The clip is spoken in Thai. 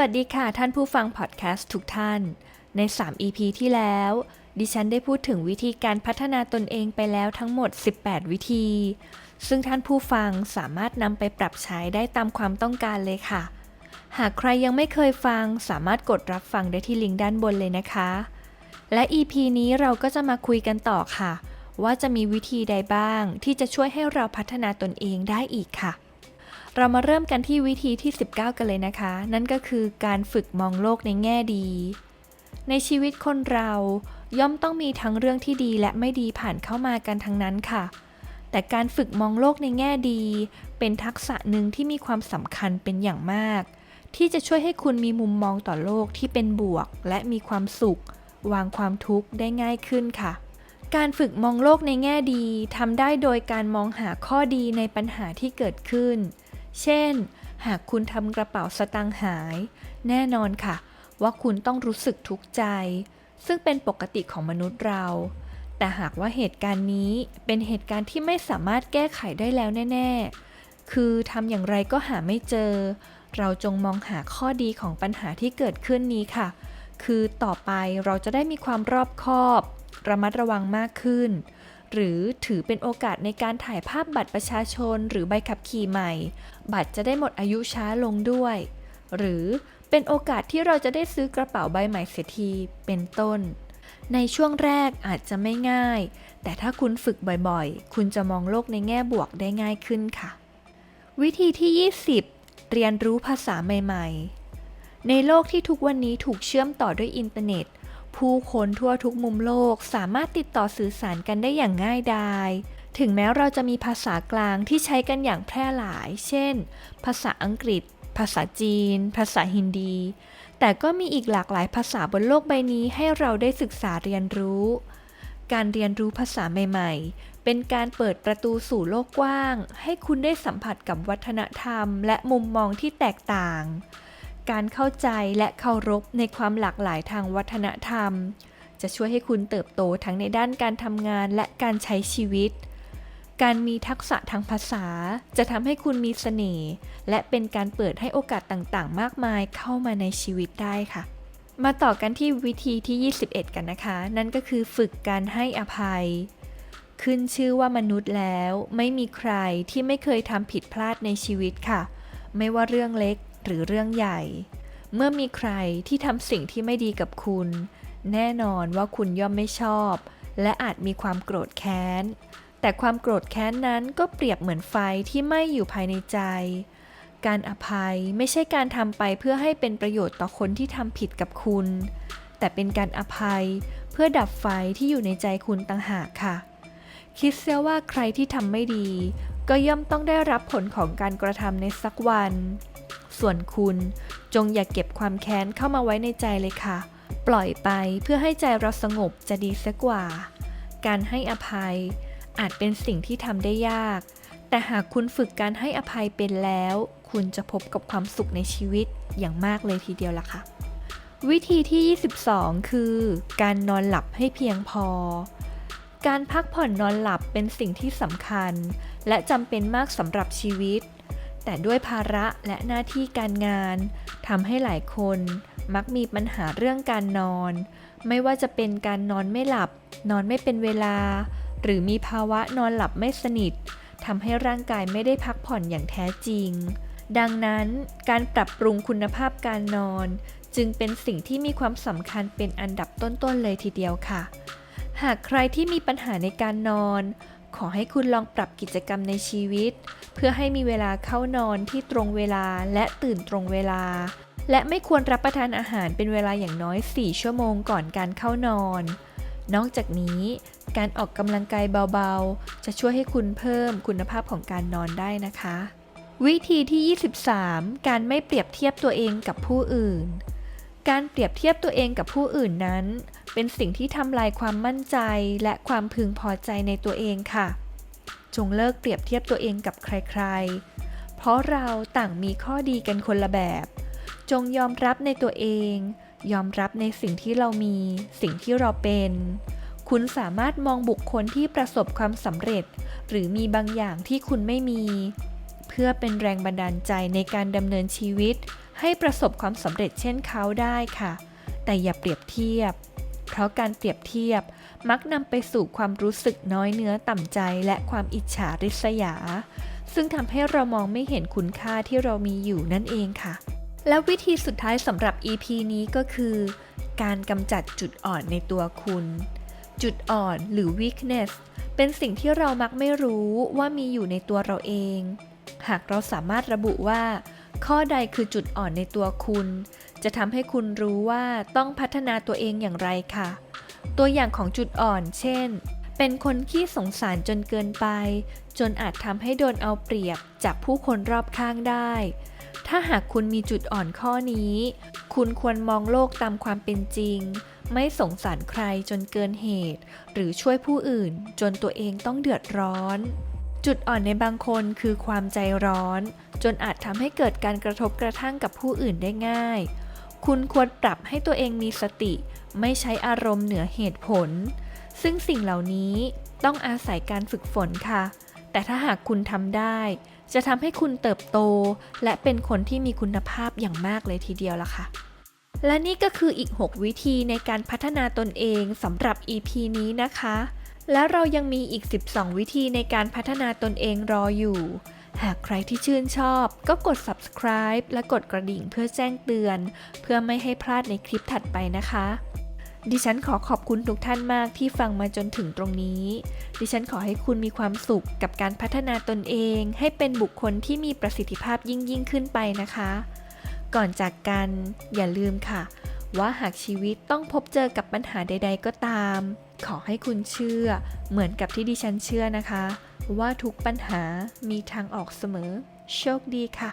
วัสดีค่ะท่านผู้ฟังพอดแคสต์ทุกท่าน ใน 3 EP ที่แล้ว ดิฉันได้พูดถึงวิธีการพัฒนาตนเองไปแล้วทั้งหมด 18 วิธี ซึ่งท่านผู้ฟังสามารถนำไปปรับใช้ได้ตามความต้องการเลยค่ะ หากใครยังไม่เคยฟังสามารถกดรับฟังได้ที่ลิงก์ด้านบนเลยนะคะ และ EP นี้เราก็จะมาคุยกันต่อค่ะ ว่าจะมีวิธีใดบ้างที่จะช่วยให้เราพัฒนาตนเองได้อีกค่ะ เรามาเริ่มกันที่วิธีที่ 19 กันเลยนะคะ นั่นก็คือการฝึกมองโลกในแง่ดี ในชีวิตคนเราย่อมต้องมีทั้งเรื่องที่ดีและไม่ดีผ่านเข้ามากันทั้งนั้นค่ะ แต่การฝึกมองโลกในแง่ดี เป็นทักษะหนึ่งที่มีความสำคัญเป็นอย่างมาก ที่จะช่วยให้คุณมีมุมมองต่อโลกที่เป็นบวก และมีความสุข วางความทุกข์ได้ง่ายขึ้นค่ะการฝึกมองโลกในแง่ดีทำได้โดยการมองหาข้อดีในปัญหาที่เกิดขึ้น เช่น หากคุณทำกระเป๋าสตางค์หาย แน่นอนค่ะ ว่าคุณต้องรู้สึกทุกข์ใจ ซึ่งเป็นปกติของมนุษย์เรา แต่หากว่าเหตุการณ์นี้เป็นเหตุการณ์ที่ไม่สามารถแก้ไขได้แล้วแน่ ๆ คือทำอย่างไรก็หาไม่เจอ เราจงมองหาข้อดีของปัญหาที่เกิดขึ้นนี้ค่ะ คือต่อไปเราจะได้มีความรอบคอบ ระมัดระวังมากขึ้น หรือถือเป็นโอกาสในการถ่ายภาพบัตรประชาชน หรือใบขับขี่ใหม่ บัตรจะได้หมดอายุช้าลงด้วย หรือเป็นโอกาสที่เราจะได้ซื้อกระเป๋าใบใหม่เสียทีเป็นต้น ในช่วงแรกอาจจะไม่ง่าย แต่ถ้าคุณฝึกบ่อยๆ คุณจะมองโลกในแง่บวกได้ง่ายขึ้นค่ะ วิธีที่ 20 เรียนรู้ภาษาใหม่ ๆ ในโลกที่ทุกวันนี้ถูกเชื่อมต่อด้วยอินเทอร์เน็ต ผู้คนทั่วทุกมุมโลกสามารถติดต่อสื่อสารกันได้อย่างง่ายดาย ถึงแม้เราจะมีภาษากลางที่ใช้กันอย่างแพร่หลาย เช่น ภาษาอังกฤษ ภาษาจีน ภาษาฮินดี แต่ก็มีอีกหลากหลายภาษาบนโลกใบนี้ให้เราได้ศึกษาเรียนรู้ การเรียนรู้ภาษาใหม่ ๆ เป็นการเปิดประตูสู่โลกกว้าง ให้คุณได้สัมผัสกับวัฒนธรรม และมุมมองที่แตกต่าง การเข้าใจและเคารพในความหลากหลายทางวัฒนธรรม จะช่วยให้คุณเติบโตทั้งในด้านการทำงานและการใช้ชีวิต การมีทักษะทางภาษา จะทำให้คุณมีเสน่ห์และเป็นการเปิดให้โอกาสต่างๆ มากมายเข้ามาในชีวิตได้ค่ะ มาต่อกันที่วิธีที่ 21 กันนะคะ นั่นก็คือฝึกการให้อภัยขึ้นชื่อว่ามนุษย์แล้ว ไม่มีใครที่ไม่เคยทำผิดพลาดในชีวิตค่ะ ไม่ว่าเรื่องเล็ก หรือเรื่องใหญ่ เมื่อมีใครที่ทำสิ่งที่ไม่ดีกับคุณ แน่นอนว่าคุณย่อมไม่ชอบ และอาจมีความโกรธแค้น แต่ความโกรธแค้นนั้นก็เปรียบเหมือนไฟที่ไหม้อยู่ภายในใจ การอภัยไม่ใช่การทำไปเพื่อให้เป็นประโยชน์ต่อคนที่ทำผิดกับคุณ แต่เป็นการอภัยเพื่อดับไฟที่อยู่ในใจคุณต่างหากค่ะ คิดเสียว่าใครที่ทำไม่ดี ก็ย่อมต้องได้รับผลของการกระทำในสักวัน ส่วนคุณ จงอย่าเก็บความแค้นเข้ามาไว้ในใจเลยค่ะ ปล่อยไปเพื่อให้ใจเราสงบจะดีสักกว่า การให้อภัย อาจเป็นสิ่งที่ทำได้ยาก แต่หากคุณฝึกการให้อภัยเป็นแล้ว คุณจะพบกับความสุขในชีวิตอย่างมากเลยทีเดียวล่ะค่ะ วิธีที่ 22 คือ การนอนหลับให้เพียงพอการพักผ่อนนอนหลับเป็นสิ่งที่สำคัญ และจำเป็นมากสำหรับชีวิต แต่ด้วยภาระและหน้าที่การงานทำให้หลายคนมักมีปัญหาเรื่องการนอน ไม่ว่าจะเป็นการนอนไม่หลับ นอนไม่เป็นเวลา หรือมีภาวะนอนหลับไม่สนิททำให้ร่างกายไม่ได้พักผ่อนอย่างแท้จริง ดังนั้นการปรับปรุงคุณภาพการนอน จึงเป็นสิ่งที่มีความสำคัญเป็นอันดับต้นๆเลยทีเดียวค่ะ หากใครที่มีปัญหาในการนอน ขอให้คุณลองปรับกิจกรรมในชีวิต เพื่อให้มีเวลาเข้านอนที่ตรงเวลาและตื่นตรงเวลา และไม่ควรรับประทานอาหารเป็นเวลาอย่างน้อย 4 ชั่วโมงก่อนการเข้านอน นอกจากนี้ การออกกำลังกายเบาๆ จะช่วยให้คุณเพิ่มคุณภาพของการนอนได้นะคะ วิธีที่ 23 การไม่เปรียบเทียบตัวเองกับผู้อื่น การเปรียบเทียบตัวเองกับผู้อื่นนั้น เป็นสิ่งที่ทำลายความมั่นใจและความพึงพอใจในตัวเองค่ะ จงเลิกเปรียบเทียบตัวเองกับใครๆ เพราะเราต่างมีข้อดีกันคนละแบบ จงยอมรับในตัวเอง ยอมรับในสิ่งที่เรามี สิ่งที่เราเป็น คุณสามารถมองบุคคลที่ประสบความสำเร็จ หรือมีบางอย่างที่คุณไม่มี เพื่อเป็นแรงบันดาลใจในการดำเนินชีวิต ให้ประสบความสำเร็จเช่นเขาได้ค่ะ แต่อย่าเปรียบเทียบ เพราะการเปรียบเทียบมักนำไปสู่ความรู้สึกน้อยเนื้อต่ำใจและความอิจฉาริษยา ซึ่งทำให้เรามองไม่เห็นคุณค่าที่เรามีอยู่นั่นเองค่ะ และวิธีสุดท้ายสำหรับ EP นี้ก็คือ การกำจัดจุดอ่อนในตัวคุณ จุดอ่อนหรือ weakness เป็นสิ่งที่เรามักไม่รู้ว่ามีอยู่ในตัวเราเอง หากเราสามารถระบุว่า ข้อใดคือจุดอ่อนในตัวคุณ จะทำให้คุณรู้ว่าต้องพัฒนาตัวเองอย่างไรค่ะ ตัวอย่างของจุดอ่อน เช่น เป็นคนขี้สงสารจนเกินไป จนอาจทำให้โดนเอาเปรียบจากผู้คนรอบข้างได้ ถ้าหากคุณมีจุดอ่อนข้อนี้ คุณควรมองโลกตามความเป็นจริง ไม่สงสารใครจนเกินเหตุ หรือช่วยผู้อื่นจนตัวเองต้องเดือดร้อน จุดอ่อนในบางคนคือความใจร้อน จนอาจทำให้เกิดการกระทบกระทั่งกับผู้อื่นได้ง่าย คุณควรปรับให้ตัวเองมีสติ ไม่ใช้อารมณ์เหนือเหตุผล ซึ่งสิ่งเหล่านี้ต้องอาศัยการฝึกฝนค่ะ แต่ถ้าหากคุณทำได้ จะทำให้คุณเติบโต และเป็นคนที่มีคุณภาพอย่างมากเลยทีเดียวล่ะค่ะ และนี่ก็คืออีก 6 วิธีในการพัฒนาตนเองสำหรับ EP นี้นะคะและเรายังมีอีก 12 วิธีในการพัฒนาตนเองรออยู่ หากใครที่ชื่นชอบก็กด subscribe และกดกระดิ่งเพื่อแจ้งเตือน เพื่อไม่ให้พลาดในคลิปถัดไปนะคะ ดิฉันขอขอบคุณทุกท่านมากที่ฟังมาจนถึงตรงนี้ ดิฉันขอให้คุณมีความสุขกับการพัฒนาตนเอง ให้เป็นบุคคลที่มีประสิทธิภาพยิ่งยิ่งขึ้นไปนะคะ ก่อนจากกันอย่าลืมค่ะ ว่าหากชีวิตต้องพบเจอกับปัญหาใด ๆ ก็ตาม ขอให้คุณเชื่อ เหมือนกับที่ดิฉันเชื่อนะคะ ว่าทุกปัญหามีทางออกเสมอ โชคดีค่ะ